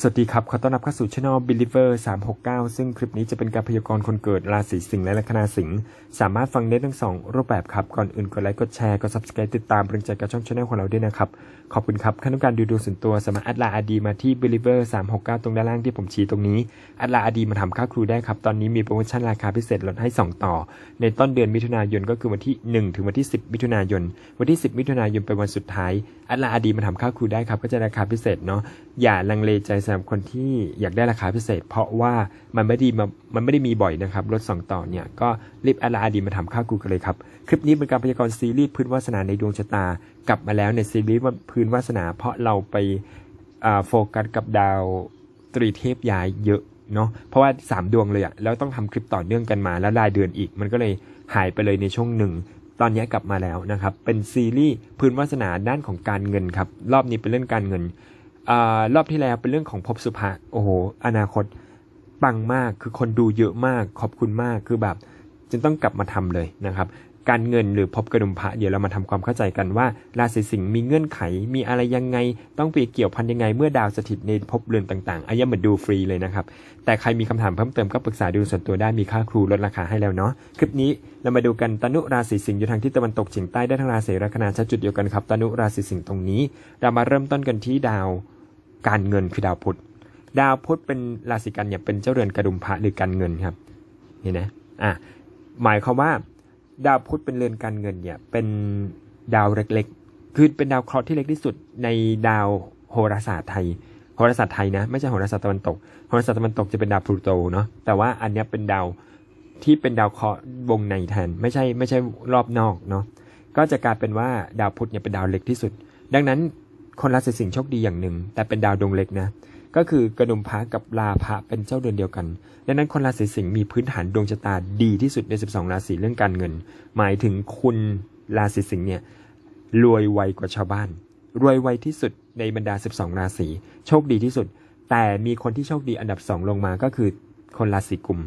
สวัสดีครับ ขอต้อนรับเข้าสู่ Channel Believer 369 ซึ่งคลิปนี้จะเป็นการพยากรณ์คนเกิดราศีสิงห์และลัคนาสิงห์ สามารถฟังได้ทั้งสองรูปแบบครับ ก่อนอื่นกดไลค์ กดแชร์ กด subscribe ติดตามเป็นใจกับช่อง Channel ของเราด้วยนะครับ ขอบคุณครับขั้นต้องการดูดวงส่วนตัวสามารถแอดลน์อดีมาที่ Believer 369 ตรงด้านล่างที่ผมชี้ตรงนี้แอดลน์อดีมาทำค่าครูได้ครับ ตอนนี้มีโปรโมชั่นราคาพิเศษลดให้ 2 ต่อ ในต้นเดือนมิถุนายนก็คือวันที่ 1 ถึงวันที่ 10 มิถุนายน วันที่ 10 มิถุนายนเป็นวันสุดท้ายแอดลน์อดีมาทำค่าครูได้ครับก็จะราคาพิเศษเนาะอย่าลังเลใจสำหรับคนที่อยากได้ราคาพิเศษ เพราะว่ามันไม่ได้มามันไม่ได้มีบ่อยนะครับลดสองต่อเนี่ยก็รีบแอดไลน์อดีมาทำค่าครูกันเลยครับคลิปนี้เป็นการพยากรณ์ซีรีส์พื้นวาสนาในดวงชะตา กลับมาแล้วในซีรีส์พื้นวาสนา เพราะเราไปโฟกัสกับดาวตรีเทพย้ายเยอะเนาะเพราะว่า 3 ดวงเลยอะแล้วต้องทำคลิปต่อเนื่องกันมาแล้วรายเดือนอีก มันก็เลยหายไปเลยในช่วงหนึ่งตอนนี้กลับมาแล้วนะครับ เป็นซีรีส์พื้นวาสนาด้านของการเงินครับ รอบนี้เป็นเรื่องการเงิน รอบที่แล้วเป็นเรื่องของภพสุภะโอ้โห อนาคตปังมากคือคนดูเยอะมากขอบคุณมากคือแบบจึงต้องกลับมาทำเลยนะครับ การเงินหรือภพกระดุมพระเดี๋ยวเรามาทำความเข้าใจกันว่า ราศีสิงห์มีเงื่อนไขมีอะไรยังไง ต้องไปเกี่ยวพันยังไง เมื่อดาวสถิตในภพเรือนต่างๆอันนี้เหมือนดูฟรีเลยนะครับ แต่ใครมีคำถามเพิ่มเติมก็ปรึกษาดูส่วนตัวได้มีค่าครูลดราคาให้แล้วเนาะคลิปนี้เรามาดูกันตนุราศีสิงห์อยู่ทางทิศตะวันตกเฉียงใต้ได้ทั้งราศีลัคนาชัดจุดเดียวกันครับตนุราศีสิงห์ตรงนี้ เรามาเริ่มต้นกันที่ดาว การเงินคือดาวพุธดาวพุธเป็นราศีกันเนี่ยเป็นเจ้าเรือนกระดุมพระหรือการเงินครับเห็นไหมอะหมายความว่า ดาวพุธเป็นเรือนการเงินเนี่ยเป็นดาวเล็กๆ คือเป็นดาวเคราะห์ที่เล็กที่สุดในดาวโหราศาสตร์ไทยโหราศาสตร์ไทยนะไม่ใช่โหราศาสตร์ตะวันตกโหราศาสตร์ตะวันตกจะเป็นดาวพลูโตเนาะแต่ว่าอันนี้เป็นดาวที่เป็นดาวเคราะห์วงในแทนไม่ใช่ไม่ใช่รอบนอกเนาะก็จะกลายเป็นว่าดาวพุธเนี่ยเป็นดาวเล็กที่สุด ดังนั้น คนราศีสิงห์โชคดีอย่างหนึ่ง แต่เป็นดาวดวงเล็กนะ ก็คือกระดุมพระกับลาพระเป็นเจ้าเดือนเดียวกัน ดังนั้นคนราศีสิงห์มีพื้นฐานดวงชะตาดีที่สุดใน 12 ราศีเรื่องการเงิน หมายถึงคุณราศีสิงห์เนี่ยรวยไวกว่าชาวบ้าน รวยไวที่สุดในบรรดา 12 ราศีโชคดีที่สุด แต่มีคนที่โชคดีอันดับ 2 ลงมาก็คือคนราศีกุม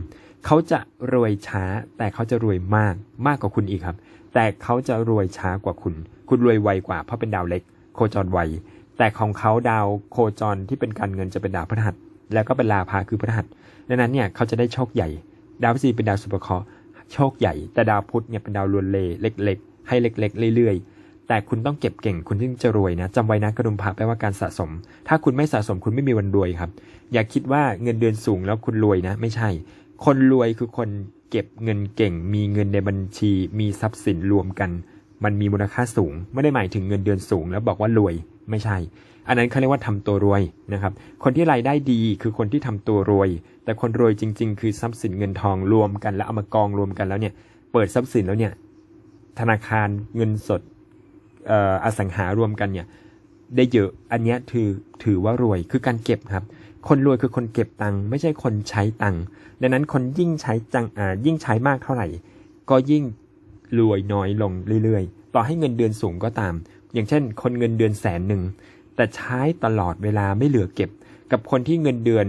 เขาจะรวยช้า แต่เขาจะรวยมากมากกว่าคุณอีกครับ แต่เขาจะรวยช้ากว่าคุณ คุณรวยไวกว่าเพราะเป็นดาวเล็ก คจรไว แต่ของเขาดาวโคจรที่เป็นการเงินจะเป็นดาวพฤหัส แล้วก็เป็นลาภาคือพฤหัส ดังนั้นเนี่ยเขาจะได้โชคใหญ่ ดาวพฤหัสเป็นดาวสุภเคราะห์โชคใหญ่ แต่ดาวพุธเนี่ยเป็นดาวลวนเลเล็ก ๆ ให้เล็ก ๆ เรื่อย ๆแต่คุณต้องเก็บเก่งคุณถึงจะรวยนะจำไว้นะกระดุมพระแปลว่าการสะสม ถ้าคุณไม่สะสมคุณไม่มีวันรวยครับ อย่าคิดว่าเงินเดือนสูงแล้วคุณรวยนะ ไม่ใช่ คนรวยคือคนเก็บเงินเก่ง มีเงินในบัญชี มีทรัพย์สินรวมกัน มันมีมูลค่าสูง ไม่ได้หมายถึงเงินเดือนสูง แล้วบอกว่ารวยไม่ใช่ อันนั้นเขาเรียกว่าทำตัวรวยนะครับ คนที่รายได้ดีคือคนที่ทำตัวรวย แต่คนรวยจริง ๆ คือทรัพย์สินเงินทองรวมกันแล้วเอามากองรวมกันแล้วเนี่ย เปิดทรัพย์สินแล้วเนี่ย ธนาคารเงินสดอสังหารวมกันเนี่ย ได้เยอะอันนี้ถือถือว่ารวยคือการเก็บครับ คนรวยคือคนเก็บตังค์ไม่ใช่คนใช้ตังค์ดังนั้นคนยิ่งใช้จังอ่ายิ่งใช้มากเท่าไหร่ ก็ยิ่ง รวยน้อยลงเรื่อยๆ ต่อให้เงินเดือนสูงก็ตาม อย่างเช่น คนเงินเดือนแสนหนึ่ง แต่ใช้ตลอดเวลาไม่เหลือเก็บ กับคนที่เงินเดือน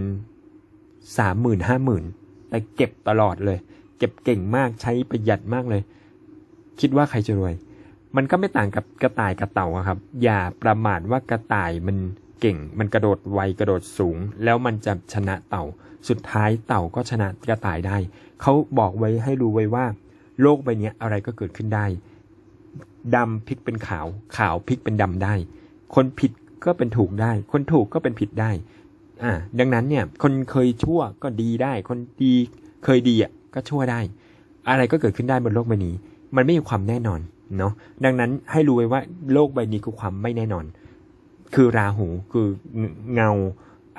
สามหมื่นห้าหมื่นแต่เก็บตลอดเลย เก็บเก่งมากใช้ประหยัดมากเลย คิดว่าใครจะรวย มันก็ไม่ต่างกับกระต่ายกับเต่าครับ อย่าประมาทว่ากระต่ายมันเก่ง มันกระโดดไวกระโดดสูง แล้วมันจะชนะเต่า สุดท้ายเต่าก็ชนะกระต่ายได้ เขาบอกไว้ให้รู้ไว้ว่า โลกใบนี้อะไรก็เกิดขึ้นได้ดำพลิกเป็นขาว ขาวพลิกเป็นดำได้ คนผิดก็เป็นถูกได้ คนถูกก็เป็นผิดได้ อ่า ดังนั้นเนี่ย คนเคยชั่วก็ดีได้ คนดีเคยดีอะก็ชั่วได้ อะไรก็เกิดขึ้นได้บนโลกใบนี้ มันไม่มีความแน่นอนเนาะ ดังนั้นให้รู้ไว้ว่าโลกใบนี้คือความไม่แน่นอน คือราหูคือเงา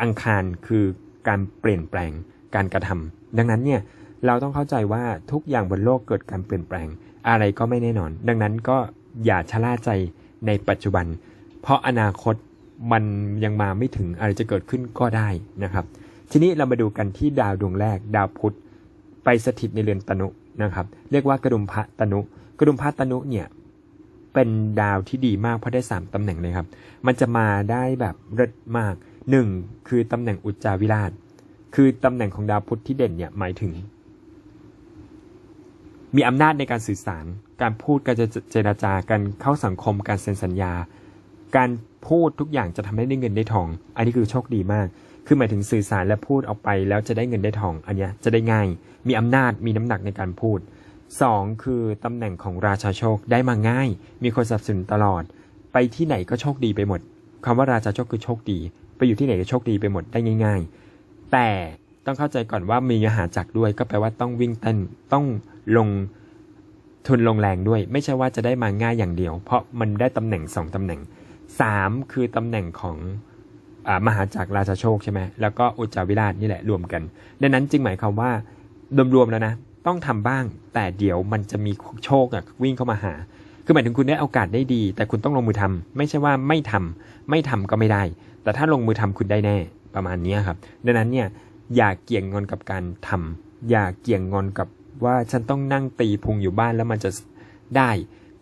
อังคารคือการเปลี่ยนแปลงการกระทำดังนั้นเนี่ย เราต้องเข้าใจว่าทุกอย่างบนโลกเกิดการเปลี่ยนแปลง อะไรก็ไม่แน่นอน ดังนั้นก็อย่าชะล่าใจในปัจจุบัน เพราะอนาคตมันยังมาไม่ถึงอะไรจะเกิดขึ้นก็ได้นะครับ ทีนี้เรามาดูกันที่ดาวดวงแรก ดาวพุธไปสถิตในเรือนตนุนะครับ เรียกว่ากระดุมพระตนุ กระดุมพระตนุเนี่ยเป็นดาวที่ดีมากเพราะได้สามตำแหน่งเลยครับ มันจะมาได้แบบเลิศมากหนึ่งคือตำแหน่งอุจจาวิราช คือตำแหน่งของดาวพุธที่เด่นเนี่ยหมายถึง มีอำนาจในการสื่อสาร การพูดการจะเจรจาการเข้าสังคม การเซ็นสัญญา การพูดทุกอย่างจะทำให้ได้เงินได้ทอง อันนี้คือโชคดีมาก คือหมายถึงสื่อสารและพูดออกไปแล้วจะได้เงินได้ทอง อันนี้จะได้ง่าย มีอำนาจ มีน้ำหนักในการพูดสองคือตำแหน่งของราชาโชคได้มาง่าย มีคนสนับสนุนตลอด ไปที่ไหนก็โชคดีไปหมดคำว่าราชาโชคคือโชคดี ไปอยู่ที่ไหนก็โชคดีไปหมดได้ง่าย ๆ แต่ต้องเข้าใจก่อนว่ามีมหาจักรด้วย ก็แปลว่าต้องวิ่งเต้น ต้อง ลงทุนลงแรงด้วย ไม่ใช่ว่าจะได้มาง่ายอย่างเดียว เพราะมันได้ตำแหน่งสองตำแหน่งสามคือตำแหน่งของอมหาจักรราชาโชคใช่ไหมแล้วก็อุจจาวิราชนี่แหละรวมกันดังนั้นจึงหมายความว่ารวมๆแล้วนะ ต้องทำบ้าง แต่เดี๋ยวมันจะมีโชคอะวิ่งเข้ามาหา คือหมายถึงคุณได้โอกาสได้ดี แต่คุณต้องลงมือทำไม่ใช่ว่าไม่ทำไม่ทำก็ไม่ได้ แต่ถ้าลงมือทำคุณได้แน่ประมาณนี้ครับ ดังนั้นเนี่ยอย่าเกี่ยงงอนกับการทำอย่าเกี่ยงงอนกับ ว่าฉันต้องนั่งตีพุงอยู่บ้านแล้วมันจะได้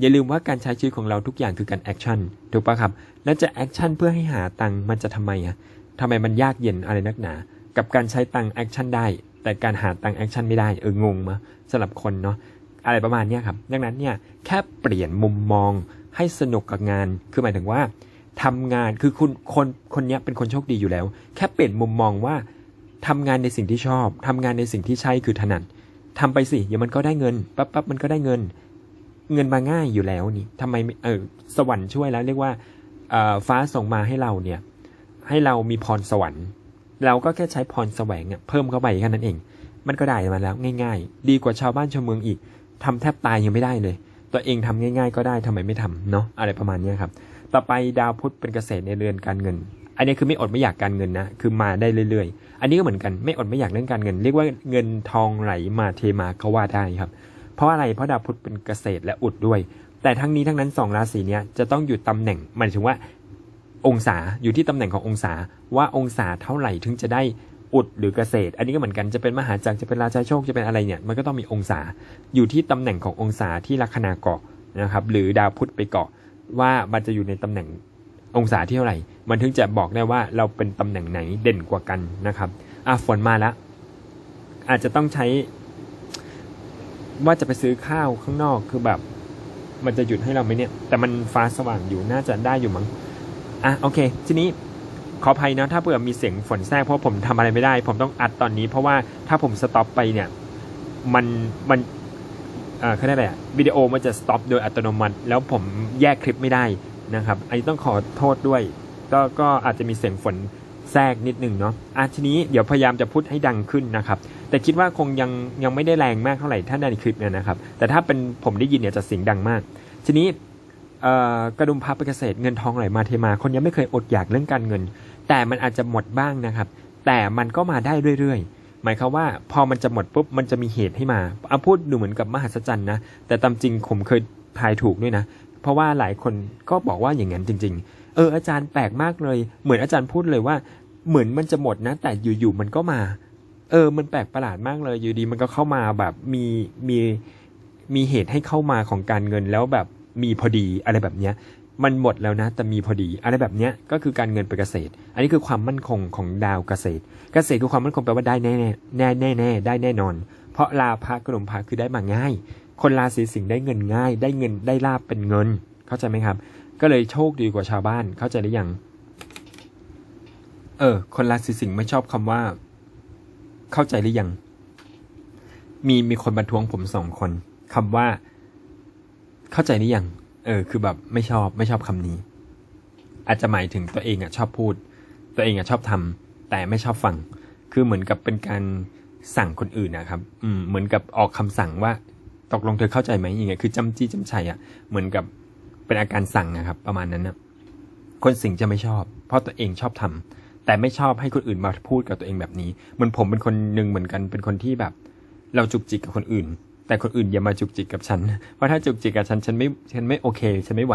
อย่าลืมว่าการใช้ชีวิตของเราทุกอย่างคือการแอคชั่นถูกปะครับ แล้วจะแอคชั่นเพื่อให้หาตังค์มันจะทำไมอะทำไมมันยากเย็นอะไรนักหนา กับการใช้ตังค์แอคชั่นได้ แต่การหาตังค์แอคชั่นไม่ได้เอองงมะสำหรับคนเนาะอะไรประมาณนี้ครับ ดังนั้นเนี่ยแค่เปลี่ยนมุมมองให้สนุกกับงาน คือหมายถึงว่าทำงานคือคุณคนคนนี้เป็นคนโชคดีอยู่แล้ว แค่เปลี่ยนมุมมองว่าทำงานในสิ่งที่ชอบทำงานในสิ่งที่ใช่คือถนัด ทำไปสิเดี๋ยวมันก็ได้เงินปั๊บปั๊บมันก็ได้เงิน เงินมาง่ายอยู่แล้วนี่ทำไมไมเออสวรรค์ช่วยแล้วเรียกว่าเออฟ้าส่งมาให้เราเนี่ย ให้เรามีพรสวรรค์ เราก็แค่ใช้พรแสวงเพิ่มเข้าไปแค่นั้นเอง มันก็ได้มาแล้วง่าย ๆ ดีกว่าชาวบ้านชาวเมืองอีกทำแทบตายยังไม่ได้เลย ตัวเองทำง่าย ๆ ก็ได้ทำไมไม่ทำเนาะอะไรประมาณนี้ครับ ต่อไปดาวพุธเป็นเกษตรในเรือนการเงิน อันนี้คือไม่อดไม่อยากการเงินนะคือมาได้เรื่อยๆ อันนี้ก็เหมือนกันไม่อดไม่อยากเรื่องการเงิน เรียกว่าเงินทองไหลมาเทมาก็ว่าได้ครับ เพราะอะไรเพราะดาวพุธเป็นเกษตรและอุดด้วย แต่ทั้งนี้ทั้งนั้นสองราศีเนี้ยจะต้องอยู่ตำแหน่งหมายถึงว่า องศาอยู่ที่ตำแหน่งขององศาว่าองศาเท่าไหร่ถึงจะได้อุดหรือเกษตร อันนี้ก็เหมือนกันจะเป็นมหาจักรจะเป็นราชาโชคจะเป็นอะไรเนี่ยมันก็ต้องมีองศาอยู่ที่ตำแหน่งขององศาที่ลัคนาเกาะนะครับหรือดาวพุธไปเกาะว่ามันจะอยู่ในตำแหน่ง องศาที่เท่าไหร่ มันถึงจะบอกได้ว่าเราเป็นตำแหน่งไหนเด่นกว่ากันนะครับอะฝนมาแล้ว อาจจะต้องใช้ ว่าจะไปซื้อข้าวข้างนอกคือแบบ มันจะหยุดให้เราไหมเนี่ย แต่มันฟ้าสว่างอยู่น่าจะได้อยู่มั้งอะโอเค ทีนี้ขออภัยนะถ้าเผื่อมีเสียงฝนแทรกเพราะผมทำอะไรไม่ได้ ผมต้องอัดตอนนี้ เพราะว่าถ้าผมสต็อปไปเนี่ย มันมันอ่าเขาเรียกอะไรอะวิดีโอมันจะสต็อปโดยอัตโนมัติ แล้วผมแยกคลิปไม่ได้ นะครับอันนี้ต้องขอโทษด้วยก็ก็อาจจะมีเสียงฝนแทรกนิดหนึ่งเนาะอะทีนี้เดี๋ยวพยายามจะพูดให้ดังขึ้นนะครับ แต่คิดว่าคงยังยังไม่ได้แรงมากเท่าไหร่ถ้าในคลิปเนี่ยนะครับ แต่ถ้าเป็นผมได้ยินเนี่ยจะเสียงดังมาก ทีนี้กระดุมพับเป็นเกษตรเงินทองไหลมาเทมา คนยังไม่เคยอดอยากเรื่องการเงิน แต่มันอาจจะหมดบ้างนะครับ แต่มันก็มาได้เรื่อยๆ หมายความว่าพอมันจะหมดปุ๊บมันจะมีเหตุให้มาเอาพูดดูเหมือนกับมหัศจรรย์นะ แต่ตามจริงผมเคยทายถูกด้วยนะ เพราะว่าหลายคนก็บอกว่าอย่างนั้นจริง ๆ เอออาจารย์แปลกมากเลย เหมือนอาจารย์พูดเลยว่า เหมือนมันจะหมดนะ แต่อยู่ๆมันก็มา เออ มันแปลกประหลาดมากเลยอยู่ดีมันก็เข้ามาแบบมีมีมีเหตุให้เข้ามาของการเงินแล้วแบบมีพอดีอะไรแบบเนี้ยมันหมดแล้วนะ แต่มีพอดี อะไรแบบเนี้ยก็คือการเงินเป็นเกษตร อันนี้คือความมั่นคงของดาวเกษตร เกษตรคือความมั่นคงแปลว่าได้แน่แน่แน่แน่แน่ได้แน่นอน เพราะลาภะกระดมพระคือได้มาง่าย คนราศีสิงห์ได้เงินง่าย ได้เงินได้ลาบเป็นเงิน เข้าใจไหมครับ ก็เลยโชคดีกว่าชาวบ้าน เข้าใจหรือยัง เออ คนราศีสิงห์ไม่ชอบคำว่า เข้าใจหรือยัง มีมีคนประท้วงผมสองคนคำว่า เข้าใจหรือยัง เออ คือแบบไม่ชอบไม่ชอบคำนี้ อาจจะหมายถึงตัวเองอะชอบพูด ตัวเองอะชอบทำแต่ไม่ชอบฟัง คือเหมือนกับเป็นการ สั่งคนอื่นนะครับ อืม เหมือนกับออกคำสั่งว่า ตกลงเธอเข้าใจไหมอย่างเงี้ยคือจำจี้จำชัยอะ เหมือนกับเป็นอาการสั่งนะครับ ประมาณนั้นนะคนสิงจะไม่ชอบ เพราะตัวเองชอบทำแต่ไม่ชอบให้คนอื่นมาพูดกับตัวเองแบบนี้เหมือนผมเป็นคนหนึ่งเหมือนกัน เป็นคนที่แบบ เราจุกจิกกับคนอื่น แต่คนอื่นอย่ามาจุกจิกกับฉัน เพราะถ้าจุกจิกกับฉันฉันไม่ฉันไม่โอเค ฉันไม่ไหว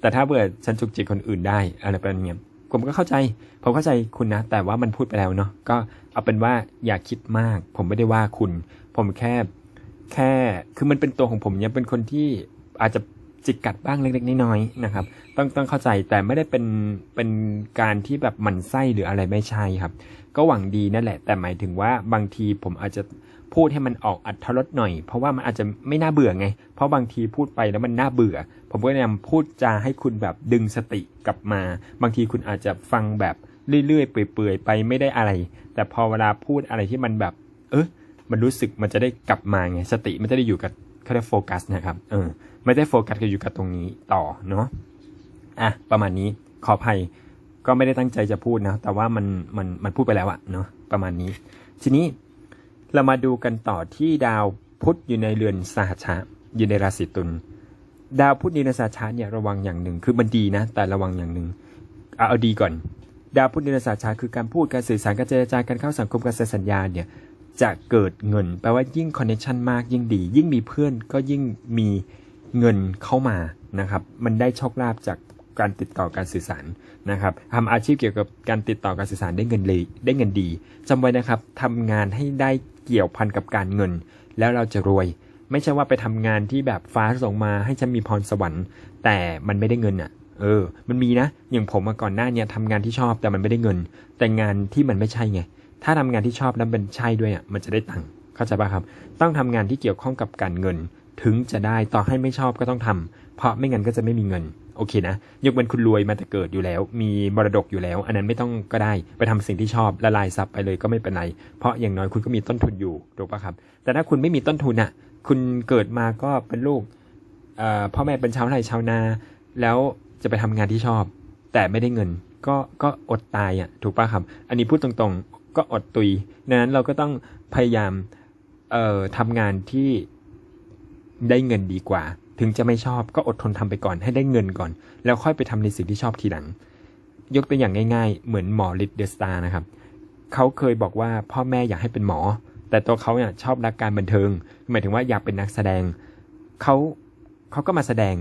แต่ถ้าเบื่อฉันจุกจิกคนอื่นได้อะไรประมาณนี้ ผมก็เข้าใจ ผมเข้าใจคุณนะ แต่ว่ามันพูดไปแล้วเนาะก็เอาเป็นว่าอย่าคิดมาก ผมไม่ได้ว่าคุณ ผมแค่แค่คือมันเป็นตัวของผมเนี่ยเป็นคนที่อาจจะ จิกกัดบ้างเล็กๆน้อยๆนะครับ ต้องต้องเข้าใจแต่ไม่ได้เป็นเป็นการที่แบบหมันไส้หรืออะไรไม่ใช่ครับ ก็หวังดีนั่นแหละ แต่หมายถึงว่าบางทีผมอาจจะพูดให้มันออกอัธรสหน่อย เพราะว่ามันอาจจะไม่น่าเบื่อไง เพราะบางทีพูดไปแล้วมันน่าเบื่อ ผมก็พยายามพูดจาให้คุณแบบดึงสติกลับมา บางทีคุณอาจจะฟังแบบเรื่อยๆเปื่อยๆไปไม่ได้อะไร แต่พอเวลาพูดอะไรที่มันแบบ เออมันรู้สึกมันจะได้กลับมาไง สติมันจะได้อยู่กับเขาเรียกโฟกัสนะครับ เออ ไม่ได้โฟกัสก็อยู่กับตรงนี้ต่อเนาะอะประมาณนี้ขออภัยก็ไม่ได้ตั้งใจจะพูดนะ แต่ว่ามันมันมันพูดไปแล้วอะเนาะประมาณนี้ ทีนี้เรามาดูกันต่อที่ดาวพุธอยู่ในเรือนสหชะอยู่ในราศีตุลดาวพุธในเรือนสหชะเนี่ยระวังอย่างหนึ่งคือมันดีนะ แต่ระวังอย่างหนึ่งเอาเอาดีก่อน ดาวพุธในเรือนสหชชะคือการพูดการสื่อสารการเจรจาการเข้าสังคมการเซ็นสัญญาเนี่ยจะเกิดเงินแปลว่ายิ่งคอนเนคชันมากยิ่งดี ยิ่งมีเพื่อนก็ยิ่งมี เงินเข้ามานะครับ มันได้โชคลาภจากการติดต่อการสื่อสารนะครับทำอาชีพเกี่ยวกับการติดต่อการสื่อสารได้เงินเลยได้เงินดีจำไว้นะครับทำงานให้ได้เกี่ยวพันกับการเงิน แล้วเราจะรวย ไม่ใช่ว่าไปทำงานที่แบบฟ้าส่งมาให้ฉันมีพรสวรรค์ แต่มันไม่ได้เงินอะเออ มันมีนะ อย่างผมมาก่อนหน้าเนี่ยทำงานที่ชอบแต่มันไม่ได้เงิน แต่งานที่มันไม่ใช่ไง ถ้าทำงานที่ชอบแล้วเป็นใช่ด้วยอะมันจะได้ตังค์ เข้าใจป่ะครับ ต้องทำงานที่เกี่ยวข้องกับการเงิน ถึงจะได้ต่อให้ไม่ชอบก็ต้องทำเพราะไม่งั้นก็จะไม่มีเงิน โอเคนะ ยกเว้นคุณรวยมาแต่เกิดอยู่แล้ว มีมรดกอยู่แล้ว อันนั้นไม่ต้องก็ได้ไปทำสิ่งที่ชอบละลายซับไปเลยก็ไม่เป็นไร เพราะอย่างน้อยคุณก็มีต้นทุนอยู่ถูกปะครับ แต่ถ้าคุณไม่มีต้นทุนอะ คุณเกิดมาก็เป็นลูกอ่อพ่อแม่เป็นชาวไร่ชาวนา แล้วจะไปทำงานที่ชอบ แต่ไม่ได้เงิน ก็ก็อดตายอะถูกปะครับ อันนี้พูดตรงๆ ก็อดตุยดังนั้นเราก็ต้องพยายามเอ่อทำงานที่ ได้เงินดีกว่า ถึงจะไม่ชอบก็อดทนทำไปก่อนให้ได้เงินก่อน แล้วค่อยไปทำในสิ่งที่ชอบทีหลัง ยกตัวอย่างง่าย ๆ เหมือนหมอลิดเดอะสตาร์นะครับเขาเคยบอกว่าพ่อแม่อยากให้เป็นหมอ แต่ตัวเขาเนี่ยชอบรักการบันเทิง หมายถึงว่าอยากเป็นนักแสดงเขาเขาก็มาแสดง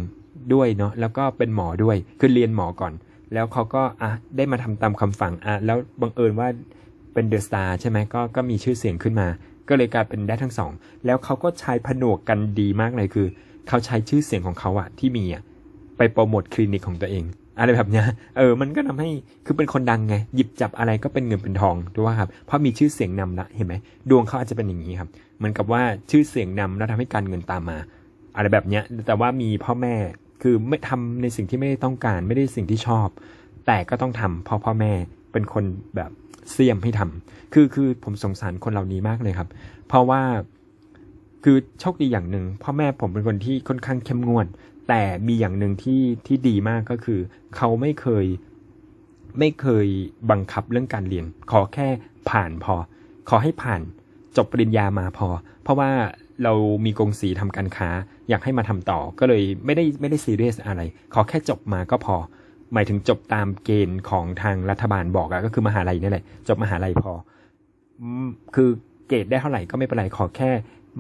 ด้วยเนาะแล้วก็เป็นหมอด้วยคือเรียนหมอก่อน แล้วเขาก็อะได้มาทำตามคำฝังอะแล้วบังเอิญว่าเป็นเดอะสตาร์ใช่ไหมก็ก็มีชื่อเสียงขึ้นมา ก็เลยกลายเป็นได้ทั้งสอง แล้วเขาก็ใช้ผนวกกันดีมากเลยคือ เขาใช้ชื่อเสียงของเขาอะที่มีอะไปโปรโมทคลินิกของตัวเอง อะไรแบบเนี้ยเออ มันก็ทำให้คือเป็นคนดังไง หยิบจับอะไรก็เป็นเงินเป็นทองถูกป่ะครับ เพราะมีชื่อเสียงนำละเห็นไหมดวงเขาอาจจะเป็นอย่างนี้ครับ เหมือนกับว่าชื่อเสียงนำแล้วทำให้การเงินตามมา อะไรแบบเนี้ย แต่ว่ามีพ่อแม่คือไม่ทำในสิ่งที่ไม่ได้ต้องการ ไม่ได้สิ่งที่ชอบ แต่ก็ต้องทำเพราะพ่อแม่เป็นคนแบบ เสียมให้ทำคือคือผมสงสารคนเหล่านี้มากเลยครับ เพราะว่าคือโชคดีอย่างหนึ่งพ่อแม่ผมเป็นคนที่ค่อนข้างเข้มงวด แต่มีอย่างหนึ่งที่ที่ดีมากก็คือ เขาไม่เคยไม่เคยบังคับเรื่องการเรียน ขอแค่ผ่านพอ ขอให้ผ่านจบปริญญามาพอ เพราะว่าเรามีกงสีทำการค้า อยากให้มาทำต่อ ก็เลยไม่ได้ไม่ได้ซีเรียสอะไร ขอแค่จบมาก็พอ หมายถึงจบตามเกณฑ์ของทางรัฐบาลบอกอะก็คือมหาลัยนี่แหละ จบมหาลัยพออืมคือเกรดได้เท่าไหร่ก็ไม่เป็นไรขอแค่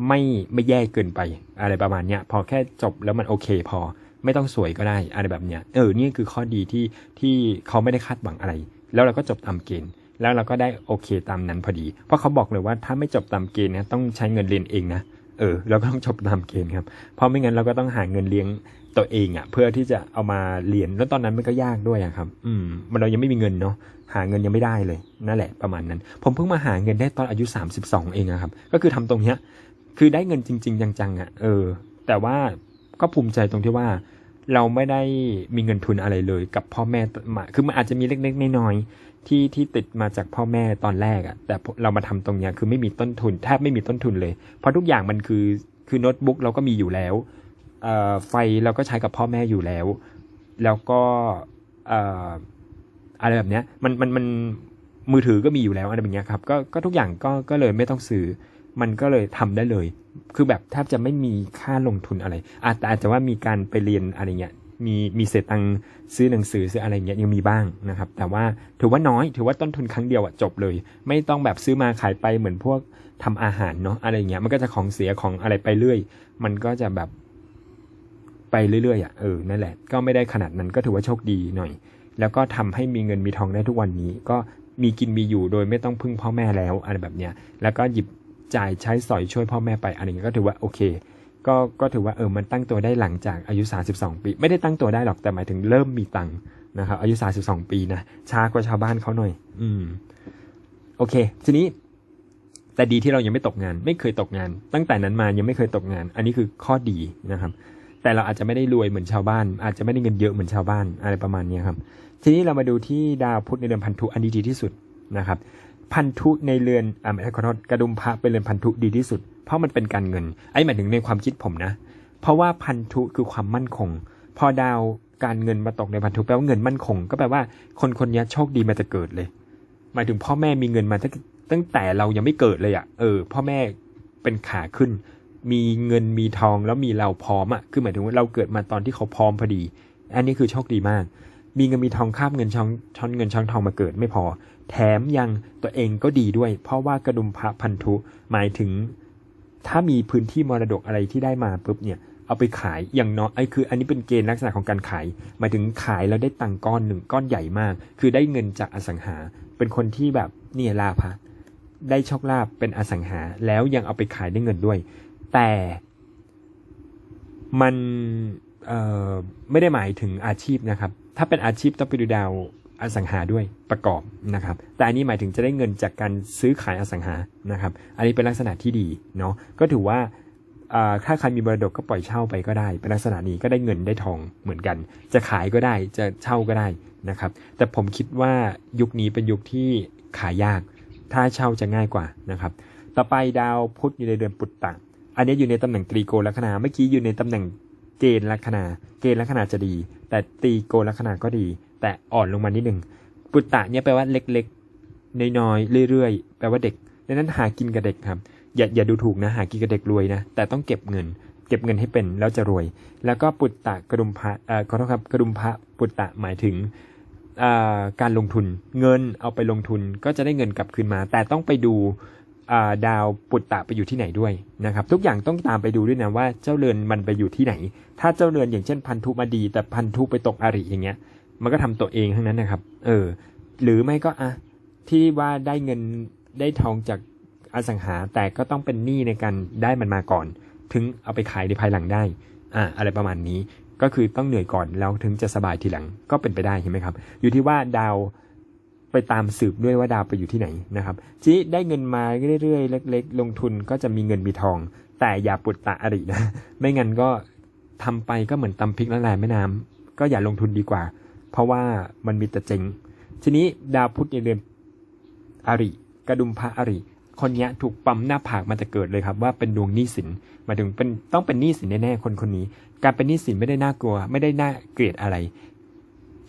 ไม่ไม่แย่เกินไป อะไรประมาณเนี้ยพอแค่จบแล้วมันโอเคพอ ไม่ต้องสวยก็ได้อะไรแบบเนี้ยเออนี่คือข้อดีที่ที่เขาไม่ได้คาดหวังอะไร แล้วเราก็จบตามเกณฑ์ แล้วเราก็ได้โอเคตามนั้นพอดี เพราะเขาบอกเลยว่าถ้าไม่จบตามเกณฑ์นะต้องใช้เงินเรียนเองนะเออเราก็ต้องจบตามเกณฑ์ครับเพราะไม่งั้นเราก็ต้องหาเงินเลี้ยง ตัวเองอะ่ะ เพื่อที่จะเอามาเรียนแล้วตอนนั้นมันก็ยากด้วยครับ อืม มันเรายังไม่มีเงินเนาะหาเงินยังไม่ได้เลยนั่นแหละประมาณนั้น ผมเพิ่งมาหาเงินได้ตอนอายุ 32 เองอะครับ ก็คือทำตรงเนี้ย คือได้เงินจริง ๆ จังๆอะ่ะ เออ แต่ว่าก็ภูมิใจตรงที่ว่า เราไม่ได้มีเงินทุนอะไรเลย กับพ่อแม่มาคือมันอาจจะมีเล็กๆน้อยๆที่ที่ติดมาจากพ่อแม่ตอนแรกอะ่ะ แต่เรามาทำตรงเนี้ยคือไม่มีต้นทุนแทบไม่มีต้นทุนเลย เพราะทุกอย่างมันคือคือโน้ตบุ๊กเราก็มีอยู่แล้ว ไฟเราก็ใช้กับพ่อแม่อยู่แล้ว แล้วก็ออะไรแบบเนี้ยมันมันมันมือถือก็มีอยู่แล้วอะไรแบบเนี้ยครับก็ก็ทุกอย่างก็ก็เลยไม่ต้องซื้อมันก็เลยทำได้เลย คือแบบแทบจะไม่มีค่าลงทุนอะไร อาจอาจจะว่ามีการไปเรียนอะไรเงี้ย มีมีเศษตังซื้อหนังสือซื้ออะไรเงี้ยยังมีบ้างนะครับ แต่ว่าถือว่าน้อย ถือว่าต้นทุนครั้งเดียวอะจบเลย ไม่ต้องแบบซื้อมาขายไปเหมือนพวกทำอาหารเนาะอะไรเงี้ย มันก็จะของเสียของอะไรไปเรื่อย มันก็จะแบบ ไปเรื่อยๆอะเออนั่นแหละก็ไม่ได้ขนาดนั้นก็ถือว่าโชคดีหน่อย แล้วก็ทำให้มีเงินมีทองได้ทุกวันนี้ ก็มีกินมีอยู่โดยไม่ต้องพึ่งพ่อแม่แล้วอะไรแบบเนี้ยแล้วก็หยิบจ่ายใช้สอยช่วยพ่อแม่ไปอะไรเงี้ยก็ถือว่าโอเคก็ก็ถือว่าเออมันตั้งตัวได้หลังจากอายุ 32 ปี ไม่ได้ตั้งตัวได้หรอกแต่หมายถึงเริ่มมีตังค์นะครับอายุ 32 ปีนะช้ากว่าชาวบ้านเขาหน่อย อืม โอเค ทีนี้ แต่ดีที่เรายังไม่ตกงาน ไม่เคยตกงาน ตั้งแต่นั้นมายังไม่เคยตกงาน อันนี้คือข้อดีนะครับ แต่เราอาจจะไม่ได้รวยเหมือนชาวบ้าน อาจจะไม่ได้เงินเยอะเหมือนชาวบ้านอะไรประมาณนี้ครับ ทีนี้เรามาดูที่ดาวพุธในเรือนพันธุอันนี้ดีที่สุดนะครับ พันธุในเรือนอ่าไม่ใช่ขอโทษกระดุมพระเป็นเรือนพันธุดีที่สุด เพราะมันเป็นการเงิน ไอ้หมายถึงในความคิดผมนะ เพราะว่าพันธุคือความมั่นคง พอดาวการเงินมาตกในพันธุแปลว่าเงินมั่นคง ก็แปลว่าคนคนนี้โชคดีมาแต่เกิดเลย หมายถึงพ่อแม่มีเงินมาตั้งตั้งแต่เรายังไม่เกิดเลยอะ่ะ เออ พ่อแม่เป็นขาขึ้น มีเงินมีทองแล้วมีเราพร้อมอะ่ะคือหมายถึงว่าเราเกิดมาตอนที่เขาพร้อมพอดี อันนี้คือโชคดีมาก มีเงินมีทองข้ามเงินช้อนช้อนเงินช้อนทองมาเกิดไม่พอ แถมยังตัวเองก็ดีด้วย เพราะว่ากระดุมพระพันธุหมายถึง ถ้ามีพื้นที่มรดกอะไรที่ได้มาปุ๊บเนี่ยเอาไปขายอย่างน้อยไอ้คือ อันนี้เป็นเกณฑ์ลักษณะของการขายหมายถึงขายแล้วได้ตังก้อนหนึ่งก้อนใหญ่มาก คือได้เงินจากอสังหา เป็นคนที่แบบเนี่ยลาภะได้โชคลาภเป็นอสังหา แล้วยังเอาไปขายได้เงินด้วย แต่มันไม่ได้หมายถึงอาชีพนะครับ ถ้าเป็นอาชีพต้องไปดูดาวอสังหาด้วยประกอบนะครับ แต่อันนี้หมายถึงจะได้เงินจากการซื้อขายอสังหานะครับ อันนี้เป็นลักษณะที่ดีเนาะก็ถือว่าถ้าใครมีมรดกก็ปล่อยเช่าไปก็ได้ เป็นลักษณะนี้ก็ได้เงินได้ทองเหมือนกัน จะขายก็ได้จะเช่าก็ได้นะครับ แต่ผมคิดว่ายุคนี้เป็นยุคที่ขายยาก ถ้าเช่าจะง่ายกว่านะครับ ต่อไปดาวพุธอยู่ในเดือนปุตตะ อันนี้อยู่ในตำแหน่งตรีโกลัคนาเมื่อกี้อยู่ในตำแหน่งเกณฑ์ลัคนา เกณฑ์ลัคนาจะดี แต่ตรีโกลัคนาก็ดี แต่อ่อนลงมานิดหนึ่งปุตตะเนี่ยแปลว่าเล็กๆน้อยๆเรื่อยๆ แปลว่าเด็กดังนั้นหากินกับเด็กครับ อย่าอย่าดูถูกนะหากินกับเด็กรวยนะ แต่ต้องเก็บเงิน เก็บเงินให้เป็นแล้วจะรวย แล้วก็ปุตตะกระดุมพระเอ่อขอโทษครับกระดุมพระปุตตะหมายถึงการลงทุนเงินเอาไปลงทุนก็จะได้เงินกลับคืนมา แต่ต้องไปดู ดาวปุตตะไปอยู่ที่ไหนด้วยนะครับ ทุกอย่างต้องตามไปดูด้วยนะว่าเจ้าเรือนมันไปอยู่ที่ไหน ถ้าเจ้าเรือนอย่างเช่นพันธุมาดี แต่พันธุไปตกอาริอย่างเงี้ย มันก็ทำตัวเองทั้งนั้นนะครับ เออ หรือไม่ก็อะที่ว่าได้เงินได้ทองจากอสังหาแต่ก็ต้องเป็นหนี้ในการได้มันมาก่อน ถึงเอาไปขายในภายหลังได้ อ่า อะไรประมาณนี้ก็คือต้องเหนื่อยก่อนแล้วถึงจะสบายทีหลังก็เป็นไปได้เห็นไหมครับ อยู่ที่ว่าดาว ไปตามสืบด้วยว่าดาวไปอยู่ที่ไหนนะครับจีได้เงินมาเรื่อยๆเล็ก ๆ ลงทุนก็จะมีเงินมีทอง แต่อย่าปุตตะอรินะไม่งั้นก็ทำไปก็เหมือนตำพริกละลายแม่น้ำก็อย่าลงทุนดีกว่า เพราะว่ามันมีแต่เจ๊งทีนี้ดาวพุธในเดือนอริกระดุมพระอริคนนี้ถูกปั๊มหน้าผากมาแต่เกิดเลยครับว่าเป็นดวงหนี้สินหมายถึงเป็นต้องเป็นหนี้สินแน่ๆคนคนนี้ การเป็นหนี้สินไม่ได้น่ากลัว ไม่ได้น่าเกลียดอะไร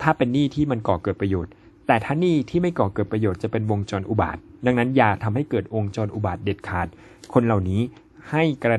ถ้าเป็นหนี้ที่มันก่อเกิดประโยชน์ แต่ถ้าหนี้ที่ไม่ก่อเกิดประโยชน์จะเป็นวงจรอุบาท ดังนั้นอย่าทำให้เกิดวงจรอุบาทเด็ดขาด คนเหล่านี้ให้กระ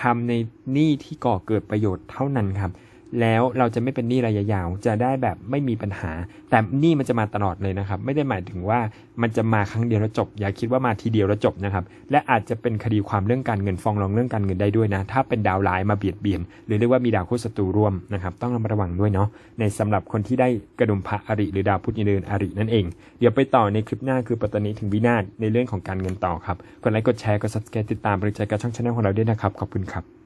ทำในหนี้ที่ก่อเกิดประโยชน์เท่านั้นครับ แล้วเราจะไม่เป็นหนี้ระยะยาวจะได้แบบไม่มีปัญหา แต่หนี้มันจะมาตลอดเลยนะครับ ไม่ได้หมายถึงว่ามันจะมาครั้งเดียวแล้วจบ อย่าคิดว่ามาทีเดียวแล้วจบนะครับ และอาจจะเป็นคดีความเรื่องการเงินฟ้องร้องเรื่องการเงินได้ด้วยนะ ถ้าเป็นดาวร้ายมาเบียดเบียน หรือเรียกว่ามีดาวคู่ศัตรูร่วมนะครับ ต้องระมัดระวังด้วยเนาะ ในสำหรับคนที่ได้กระดุมพระอริหรือดาวพุธยืนอรินั่นเอง เดี๋ยวไปต่อในคลิปหน้าคือปัตตานีถึงวินาศในเรื่องของการเงินต่อครับ กดไลค์กดแชร์กด subscribe ติดตามบริจาคกับช่องชาแนลของเราด้วยนะครับ ขอบคุณครับ